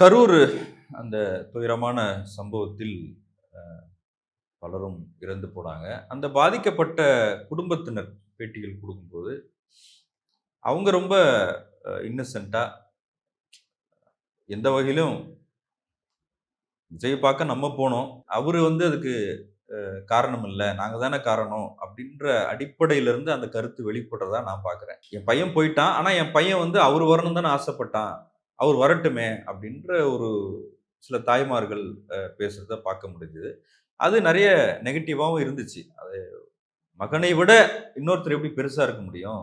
கரூர் அந்த துயரமான சம்பவத்தில் பலரும் இறந்து போனாங்க. அந்த பாதிக்கப்பட்ட குடும்பத்தினர் பேட்டிகள் கொடுக்கும்போது அவங்க ரொம்ப இன்னசென்ட்டாக எந்த வகையிலும் விஜயை பார்க்க நம்ம போனோம். அவர் வந்து அதுக்கு காரணம் இல்லை நாங்கள் தானே காரணம் அப்படின்ற அடிப்படையிலேருந்து அந்த கருத்து வெளிப்படுறதா நான் பார்க்குறேன். என் பையன் போயிட்டான். ஆனால் என் பையன் வந்து அவர் வரணும் தானே ஆசைப்பட்டான். அவர் வரட்டுமே அப்படின்ற ஒரு சில தாய்மார்கள் பேசுகிறத பார்க்க முடிஞ்சுது. அது நிறைய நெகட்டிவாகவும் இருந்துச்சு. அது மகனை விட இன்னொருத்தர் எப்படி பெருசாக இருக்க முடியும்?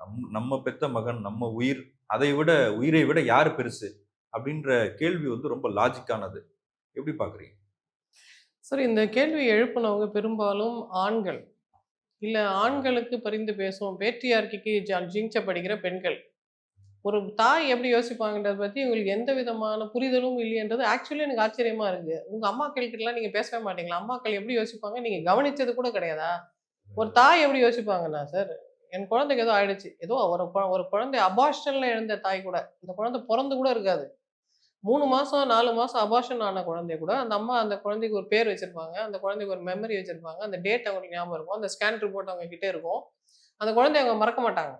நம் நம்ம பெத்த மகன் நம்ம உயிர் அதை விட உயிரை விட யார் பெருசு? அப்படின்ற கேள்வி வந்து ரொம்ப லாஜிக்கானது எப்படி பார்க்குறீங்க? சரி இந்த கேள்வி எழுப்பினவங்க பெரும்பாலும் ஆண்கள். இல்லை ஆண்களுக்கு பரிந்து பேசும் பேட்ரியார்க்கிக்கு ஜிங்சப்படுகிற பெண்கள். ஒரு தாய் எப்படி யோசிப்பாங்கன்றத பத்தி உங்களுக்கு எந்த விதமான புரிதலும் இல்லையன்றது ஆக்சுவலி எனக்கு ஆச்சரியமா இருக்கு. உங்க அம்மாக்கள்கிட்டலாம் நீங்க பேசவே மாட்டீங்களா? அம்மாக்கள் எப்படி யோசிப்பாங்க? நீங்க கவனிச்சது கூட கிடையாதா? ஒரு தாய் எப்படி யோசிப்பாங்கன்னா சார் என் குழந்தைக்கு ஏதோ ஆயிடுச்சு. ஏதோ ஒரு ஒரு குழந்தை அபார்ஷன்ல எழுந்த தாய் கூட இந்த குழந்தை பிறந்து கூட இருக்காது. மூணு மாசம் நாலு மாசம் அபார்ஷன் ஆன குழந்தை கூட அந்த அம்மா அந்த குழந்தைக்கு ஒரு பேர் வச்சிருப்பாங்க. அந்த குழந்தைக்கு ஒரு மெமரி வச்சிருப்பாங்க. அந்த டேட் அவங்களுக்கு ஞாபகம் இருக்கும். அந்த ஸ்கேன் ரிப்போர்ட் அவங்க கிட்டே இருக்கும். அந்த குழந்தைய அவங்க மறக்க மாட்டாங்க.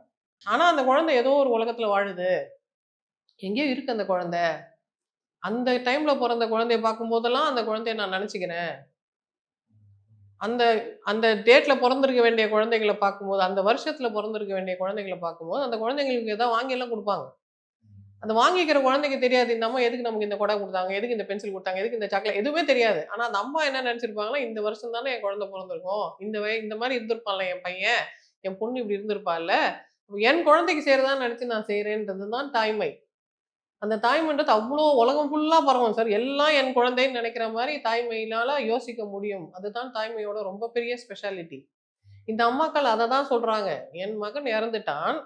ஆனால் அந்த குழந்தை ஏதோ ஒரு உலகத்தில் வாழுது. எங்கேயோ இருக்கு அந்த குழந்தை. அந்த டைமில் பிறந்த குழந்தைய பார்க்கும்போதெல்லாம் அந்த குழந்தைய நான் நினச்சிக்கிறேன். அந்த அந்த டேட்டில் பிறந்திருக்க வேண்டிய குழந்தைகளை பார்க்கும்போது அந்த வருஷத்தில் பிறந்திருக்க வேண்டிய குழந்தைகளை பார்க்கும்போது அந்த குழந்தைங்களுக்கு எதாவது வாங்கியெல்லாம் கொடுப்பாங்க. அந்த வாங்கிக்கிற குழந்தைக்கு தெரியாது இந்த அம்மா எதுக்கு நமக்கு இந்த கொடை கொடுத்தாங்க எதுக்கு இந்த பென்சில் கொடுத்தாங்க எதுக்கு இந்த சாக்லேட் எதுவுமே தெரியாது. ஆனால் அந்த அம்மா என்ன நினச்சிருப்பாங்கன்னா இந்த வருஷம் தானே என் குழந்தை பிறந்திருக்கும். இந்த வய இந்த மாதிரி இருந்திருப்பான்ல என் பையன் என் பொண்ணு இப்படி இருந்திருப்பாள்ல என் குழந்தைக்கு செய்யறதான்னு நினச்சி நான் செய்கிறேன்றது தான் தாய்மை. அந்த தாய்மைன்றது அவ்வளோ உலகம் ஃபுல்லாக பரவும் சார். எல்லாம் என் குழந்தைன்னு நினைக்கிற மாதிரி தாய்மையினால் யோசிக்க முடியும். அதுதான் தாய்மையோட ரொம்ப பெரிய ஸ்பெஷாலிட்டி இந்த அம்மாக்கள் அதை தான் சொல்கிறாங்க என் மகன் இறந்துட்டான்.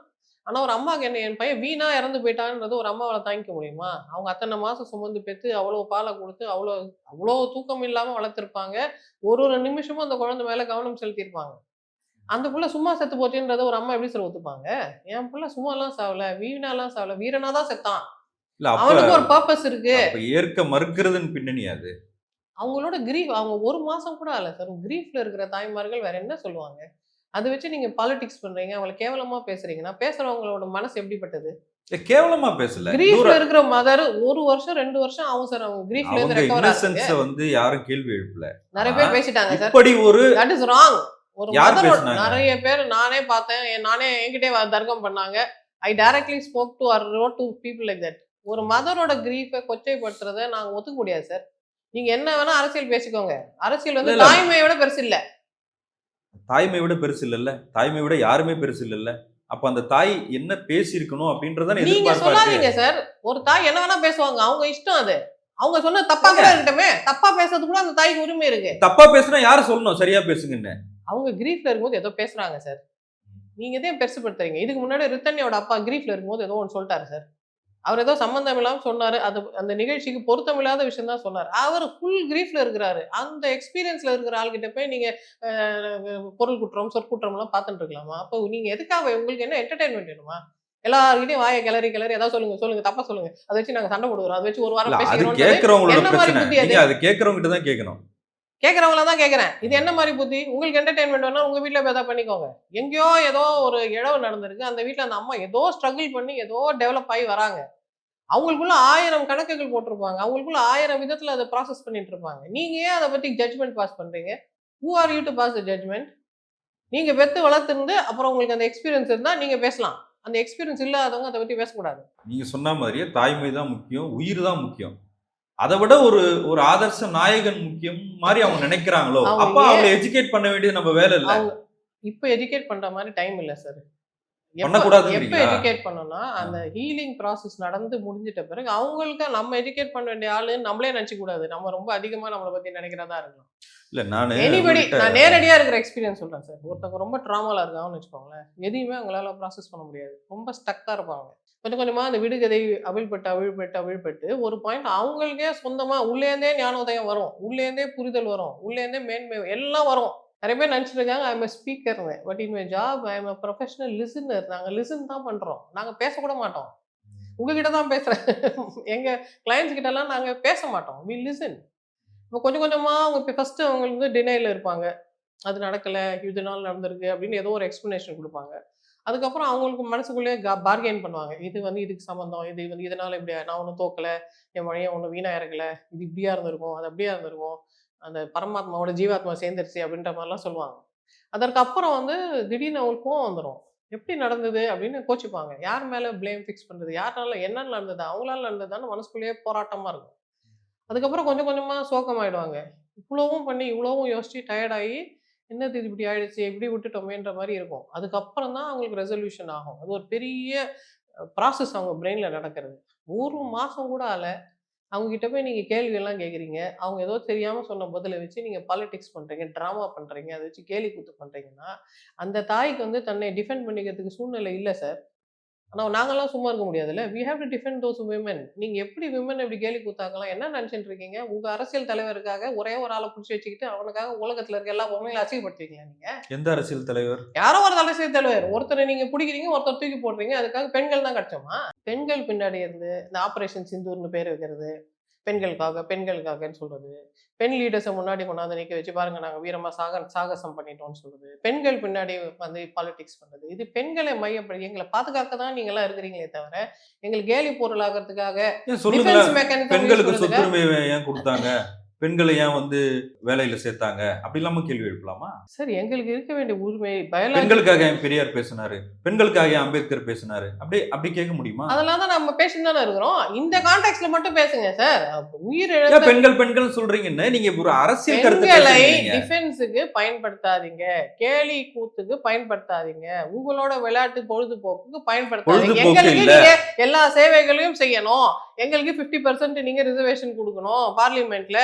ஆனால் ஒரு அம்மாவுக்கு என்ன என் பையன் வீணா இறந்து போயிட்டான்றது ஒரு அம்மாவை தாங்கிக்க முடியுமா? அவங்க அத்தனை மாதம் சுமந்து பெற்று அவ்வளோ பாலை கொடுத்து அவ்வளோ அவ்வளோ தூக்கம் இல்லாமல் வளர்த்துருப்பாங்க. ஒரு ஒரு நிமிஷமும் அந்த குழந்தை மேலே கவனம் செலுத்தியிருப்பாங்க. அந்த புள்ள சும்மா செத்து போச்சுன்றத ஒரு அம்மா எப்படி சார் ஒத்துப்பாங்க? என் புள்ள சும்மாலாம் சாவல வீணாலாம் சாவல வீரனா தான் செத்தான். அவனுக்கு ஒரு பர்பஸ் இருக்கு. ஏற்க மறுக்கிறதுன்னு பின்னணி அது. அவங்களோட கிரீஃப் அவங்க ஒரு மாசம் கூட ஆகல சார் கிரீஃப்ல இருக்கிற தாய்மார்கள் வேற என்ன சொல்லுவாங்க? அதை வச்சு நீங்க பாலிடிக்ஸ் பண்றீங்க அவங்களை கேவலமா பேசுறீங்கன்னா பேசுறவங்களோட மனசு எப்படிப்பட்டது? கேவலமா பேசல. கிரீஃப்ல இருக்கிற மதர் ஒரு வருஷம் ரெண்டு வருஷம் ஆகும் சார் அவங்க கிரீஃப்ல இருந்து ரெக்கவர் வந்து யாரும் கேள்வி எழுப்பல. நிறைய பேர் பேசிட்டாங்க சார் இப்படி ஒரு தட் இஸ் ராங் ஒரு? நிறைய பேர் நானே பார்த்தேன். நானே என்கிட்டே தர்க்கம் பண்ணாங்க. I directly spoke to or wrote to people like that ஒரு மதரோட கிரீஃபை கொச்சைப்படுத்துறத நாங்க ஒத்துக்க முடியாது சார் நீங்க என்ன வேணா அரசியல் பேசிக்கோங்க. அரசியல் வந்து. தாய்மையை விட பெருசு இல்ல. தாய்மை விட பெருசு இல்லல்ல. தாய்மை விட யாருமே பெருசு இல்லல்ல. அப்ப அந்த தாய் என்ன பேசியிருக்கணும் அப்படின்றத நீங்க சொல்லாதீங்க சார் ஒரு தாய் என்ன வேணா பேசுவாங்க. அவங்க இஷ்டம் அது. அவங்க சொன்ன தப்பா கூட இருக்கட்டுமே. தப்பா பேசுறது கூட அந்த தாய்க்கு உரிமை இருக்கு. தப்பா பேசுனா யாரு சொல்லணும்? சரியா பேசுங்கன்னு. அவங்க கிரீஃப்ல இருக்கும்போது ஏதோ பேசுறாங்க சார் நீங்க இதே பெருசுப்படுத்துறீங்க? இதுக்கு முன்னாடி ரித்தன்யோட அப்பா கிரீஃப்ல இருக்கும்போது ஏதோ ஒன்று சொல்லிட்டாரு சார் அவர் ஏதோ சம்பந்தம் இல்லாம சொன்னாரு. அது அந்த நிகழ்ச்சிக்கு பொருத்தமில்லாத விஷயம் தான் சொன்னார். அவர் ஃபுல் கிரீஃப்ல இருக்கிறாரு. அந்த எக்ஸ்பீரியன்ஸ்ல இருக்கிற ஆள்கிட்ட போய் நீங்க பொருள் குற்றம் சொற்குற்றம் எல்லாம் பார்த்துட்டு இருக்கலாமா? அப்போ நீங்க எதுக்காக உங்களுக்கு என்ன என்டர்டைன்மெண்ட் வேணுமா? எல்லார்கிட்டயும் வாயை கிளறி கிளறி ஏதாவது சொல்லுங்க சொல்லுங்க தப்பா சொல்லுங்க. அதை வச்சு நாங்க சண்டை போடுவோம் அதை வச்சு ஒரு வாரம் அது பிரச்சனை. புத்தி அது? அது கேக்குறவங்க கிட்ட தான் கேட்கணும். கேட்கறவங்கள தான் கேட்கறேன் இது என்ன மாதிரி புத்தி? உங்களுக்கு என்டர்டைன்மெண்ட் வேணா உங்கள் வீட்டில் பேதா ஏதாவது பண்ணிக்கோங்க. எங்கேயோ ஏதோ ஒரு இழவு நடந்திருக்கு. அந்த வீட்டில் அந்த அம்மா ஏதோ ஸ்ட்ரகிள் பண்ணி ஏதோ டெவலப் ஆகி வராங்க. அவங்களுக்குள்ள ஆயிரம் கணக்குகள் போட்டிருப்பாங்க. அவங்களுக்குள்ள ஆயிரம் விதத்தில் அதை ப்ராசஸ் பண்ணிட்டு இருப்பாங்க. நீங்க ஏன் அதை பத்தி ஜட்மெண்ட் பாஸ் பண்றீங்க? Who are you to pass the judgement நீங்க பெற்று வளர்த்துருந்து அப்புறம் உங்களுக்கு அந்த எக்ஸ்பீரியன்ஸ் இருந்தால் நீங்க பேசலாம். அந்த எக்ஸ்பீரியன்ஸ் இல்லாதவங்க அதை பத்தி பேசக்கூடாது. நீங்க சொன்ன மாதிரியே தாய்மை தான் முக்கியம் உயிர் தான் முக்கியம். அதை விட ஒரு ஒரு ஆதர்ச நாயகன் முக்கியம் மாதிரி அவங்க நினைக்கிறாங்களோ? அப்ப அவங்களை எஜுகேட் பண்ண வேண்டியது நம்ம வேலை இல்ல. இப்போ எஜுகேட் பண்ற மாதிரி டைம் இல்ல சார் எப்ப? எஜுகேட் பண்ணோம்னா அந்த ஹீலிங் ப்ராசஸ் நடந்து முடிஞ்சிட்ட பிறகு அவங்களுக்கு நம்ம எஜுகேட் பண்ண வேண்டிய ஆளு நம்மளே நினைக்க கூடாது. நம்ம ரொம்ப அதிகமா நம்மளை பத்தி நினைக்கிறதா இருக்கலாம். இல்ல நானு எனிபடி நான் நேரடியா இருக்கிற எக்ஸ்பீரியன்ஸ் சொல்றேன் சார். ஒருத்தவங்க ரொம்ப ட்ராமால இருக்காங்கன்னு வச்சுக்கோங்களேன். எதையுமே அவங்களால ப்ராசஸ் பண்ண முடியாது. ரொம்ப ஸ்டக்கா இருப்பாங்க. கொஞ்சம் கொஞ்சமா அந்த விடுகதை அவிழ்பட்டு அவிழ்பட்டு அவிழ்பட்டு ஒரு பாயிண்ட் அவங்களுக்கே சொந்தமா உள்ளேருந்தே ஞானோதயம் வரும். உள்ளேருந்தே புரிதல் வரும். உள்ளேருந்தே மேன்மை எல்லாம் வரும். நிறைய பேர் நினச்சிட்டு இருக்காங்க I am speaker but in my job I am professional listener நாங்கள் லிசன் தான் பண்றோம். நாங்க பேசக்கூட மாட்டோம். உங்ககிட்ட தான் பேசுறேன். எங்க கிளைண்ட்ஸ் கிட்ட எல்லாம் நாங்க பேச மாட்டோம். வி லிசன் இப்போ கொஞ்சம் கொஞ்சமா அவங்க இப்போ ஃபர்ஸ்ட் அவங்க வந்து டினைல இருப்பாங்க. அது நடக்கல. இதனால நடந்திருக்கு. அப்படின்னு ஏதோ ஒரு எக்ஸ்பிளனேஷன் கொடுப்பாங்க. அதுக்கப்புறம் அவங்களுக்கு மனசுக்குள்ளேயே பார்கெயின் பண்ணுவாங்க. இது வந்து இதுக்கு சம்மந்தம் இது வந்து இதனால இப்படி நான் ஒன்றும் தோக்கல. என் மழையை ஒன்றும் வீணா இறக்கல. இது இப்படியா இருந்திருக்கும். அது அப்படியா இருந்திருக்கும். அந்த பரமாத்மாவோட ஜீவாத்மா சேர்ந்துருச்சு அப்படின்ற மாதிரிலாம் சொல்லுவாங்க. அதற்கு அப்புறம் வந்து திடீர்னு அவங்களுக்கு கோவம் வந்துடும் எப்படி நடந்தது அப்படின்னு கோச்சிப்பாங்க. யார் மேலே பிளேம் ஃபிக்ஸ் பண்ணுறது யாருனால என்ன நடந்தது? அவங்களால நடந்ததான்னு மனசுக்குள்ளேயே போராட்டமாக இருக்கும். அதுக்கப்புறம் கொஞ்சம் கொஞ்சமாக சோகமாயிடுவாங்க. இவ்வளோவும் பண்ணி இவ்வளோவும் யோசிச்சு டயர்டாகி என்னது இது இப்படி ஆயிடுச்சு? இப்படி விட்டுட்டோமேன்ற மாதிரி இருக்கும். அதுக்கப்புறம் தான் அவங்களுக்கு ரெசல்யூஷன் ஆகும். அது ஒரு பெரிய ப்ராசஸ் அவங்க பிரெயினில் நடக்கிறது. ஒரு மாதம் கூட ஆல அவங்க கிட்ட போய் நீங்கள் கேள்வியெல்லாம் கேட்குறீங்க அவங்க ஏதோ தெரியாமல் சொன்ன பதிலை வச்சு நீங்கள் பாலிடிக்ஸ் பண்ணுறீங்க ட்ராமா பண்ணுறீங்க அதை வச்சு கேலி கூத்து பண்ணுறீங்கன்னா அந்த தாய்க்கு வந்து தன்னை டிஃபெண்ட் பண்ணிக்கிறதுக்கு சூழ்நிலை இல்லை சார் ஆனால் நாங்கெல்லாம் சும்மா இருக்க முடியாதுல்ல. We have to defend those women நீங்கள் எப்படி விமன் இப்படி கேலி கூத்தாக்கலாம் என்ன நினச்சிட்டு இருக்கீங்க? உங்கள் அரசியல் தலைவருக்காக ஒரே ஒரு ஆளை பிடிச்சி வச்சுக்கிட்டு அவனுக்காக உலகத்தில் இருக்க எல்லா பொம்மையும் அசிங்கப்படுத்துவீங்களா நீங்கள் எந்த அரசியல் தலைவர்? யாரோ ஒரு அரசியல் தலைவர். ஒருத்தரை நீங்க பிடிக்கிறீங்க ஒருத்தர் தூக்கி போடுறீங்க. அதுக்காக பெண்கள் தான் கிடைச்சோமா பெண்கள் பின்னாடி இருந்து இந்த ஆபரேஷன் சிந்தூர்னு பேர் வைக்கிறது. பெண்களுக்காக பெண்களுக்காகன்னு சொல்றது. பெண் லீடர்ஸை முன்னாடி கொண்டாந்து நிக்க வச்சு பாருங்க நாங்க வீரமா சாக சாகசம் பண்ணிட்டோம்னு சொல்றது. பெண்கள் பின்னாடி வந்து பாலிடிக்ஸ் பண்றது. இது பெண்களை மையப்படுத்தி எங்களை பாதுகாக்க தான் நீங்க எல்லாம் இருக்கிறீங்களே தவிர எங்களுக்கு கேலி பொருளாகிறதுக்காக பெண்களுக்கு சொத்துரிமை ஏன் கொடுத்தாங்க? பெண்களை ஏன் வந்து வேலையில சேர்த்தாங்க? அப்படி இல்லாம கேள்வி எழுப்பலாமா? சரி எங்களுக்கு இருக்க வேண்டிய உரிமை பெண்களுக்காக ஏன் பெரியார் பேசினாரு. பெண்களுக்காக அம்பேத்கர் பேசினாரு. அப்படி அப்படி கேட்க முடியுமா? அதெல்லாம் தான் நம்ம பேசிட்டு தானே இருக்கிறோம். இந்த கான்டெக்ட்ல மட்டும் பேசுங்க சார். உயிர் பெண்கள் பெண்கள் சொல்றீங்கன்னு நீங்க ஒரு அரசியல் கருத்து பெண்களை பேசுறீங்க. டிஃபென்ஸுக்கு பயன்படுத்தாதீங்க. கேலி கூத்துக்கு பயன்படுத்தாதீங்க. உங்களோட விளையாட்டு பொழுதுபோக்குக்கு பயன்படுத்தாதீங்க. எங்களுக்கு எல்லா சேவைகளையும் செய்யணும். எங்களுக்கு 50% பர்சன்ட் நீங்க ரிசர்வேஷன் கொடுக்கணும் பார்லிமெண்ட்ல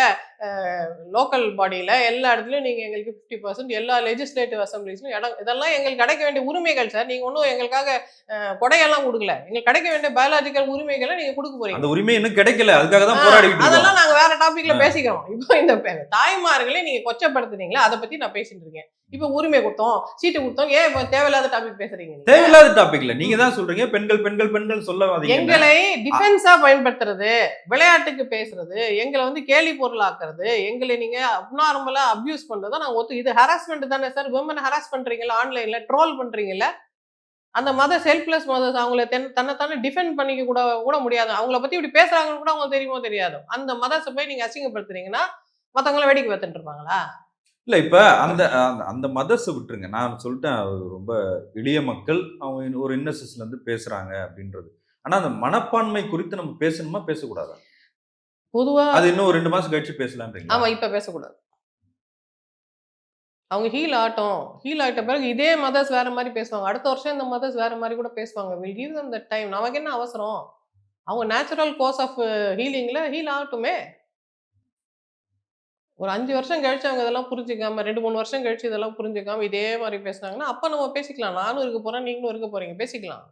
லோக்கல் பாடியில எல்லா இடத்துலயும் நீங்க எங்களுக்கு 50% பர்சன்ட் எல்லா லெஜிஸ்லேட்டிவ் அசம்பிளிஸ்லயும் இடம் இதெல்லாம் எங்களுக்கு கிடைக்க வேண்டிய உரிமைகள் சார் நீங்க ஒன்றும் எங்களுக்காக கொடையெல்லாம் கொடுக்கல எங்களுக்கு கிடைக்க வேண்டிய பயாலஜிக்கல் உரிமைகளை நீங்க கொடுக்க போறீங்க. அந்த உரிமை இன்னும் கிடைக்கல. அதுக்காக தான் போராடிட்டு அதெல்லாம் நாங்க வேற டாபிக்ல. பேசிக்கிறோம். இப்போ இந்த தாய்மார்களை நீங்க கொச்சப்படுத்துனீங்களா அதை பத்தி நான் பேசிட்டு இருக்கேன். இப்போ உரிமை கொடுத்தோம் சீட்டு கொடுத்தோம் ஏன் இப்போ தேவையில்லாத டாபிக் பேசுறீங்க நீங்க? தேவையில்லாத டாபிக்ல நீங்க தான் சொல்றீங்க. பெண்கள் பெண்கள் பெண்கள் சொல்லாதீங்க. எங்களை டிஃபென்ஸா பயன்படுத்துறது விளையாட்டுக்கு பேசுறது எங்களை வந்து கேலி பொருளாக்குறது எங்களை நீங்க அப்நார்மலா அபியூஸ் பண்றதை நான் ஒத்து இது ஹராஸ்மெண்ட் தானே சார் விமன் ஹராஸ் பண்றீங்களா ஆன்லைன்ல ட்ரோல் பண்றீங்கல்ல? அந்த மத செல்ஃப்லெஸ் மதர்ஸ் அவங்கள தென் தன்னைத்தானே டிஃபெண்ட் பண்ணிக்க கூட கூட முடியாது. அவங்கள பத்தி இப்படி பேசுறாங்கன்னு கூட அவங்களுக்கு தெரியுமோ தெரியாது? அந்த மதத்தை போய் நீங்க அசிங்கப்படுத்துறீங்கன்னா மத்தவங்கள வேடிக்கை பார்த்துட்டு இருப்பாங்களா? இல்ல இப்ப அந்த அந்த- மதர்ஸை விட்டுருங்க. நான் சொல்லிட்டேன் ரொம்ப எளிய மக்கள் அவங்க ஒரு இன்னசஸ்ல இருந்து பேசுறாங்க அப்படின்றது. ஆனா அந்த மனப்பான்மை குறித்து நம்ம பேசணுமா பேசக்கூடாதா? பொதுவா அது இன்னும் ஒரு ரெண்டு மாசம் கழிச்சு பேசலான்றீங்க ஆமா இப்ப பேசக்கூடாது. அவங்க ஹீல் ஆட்டம் ஹீல் ஆயிட்ட பிறகு இதே மதர்ஸ் வேற மாதிரி பேசுவாங்க. அடுத்த வருஷம் இந்த மதர்ஸ் வேற மாதிரி கூட பேசுவாங்க. Will give them the time நமக்கு என்ன அவசரம்? அவங்க நேச்சுரல் கோர்ஸ் ஆஃப் ஹீலிங்ல ஹீல் ஆகட்டுமே. ஒரு அஞ்சு வருஷம் கழிச்சு அவங்க இதெல்லாம் புரிஞ்சுக்காம ரெண்டு மூணு வருஷம் கழிச்சு இதெல்லாம் புரிஞ்சுக்காம இதே மாதிரி பேசினாங்கன்னா அப்ப நம்ம பேசிக்கலாம். நானும் இருக்க போறேன் நீங்களும் இருக்க போறீங்க. பேசிக்கலாம்.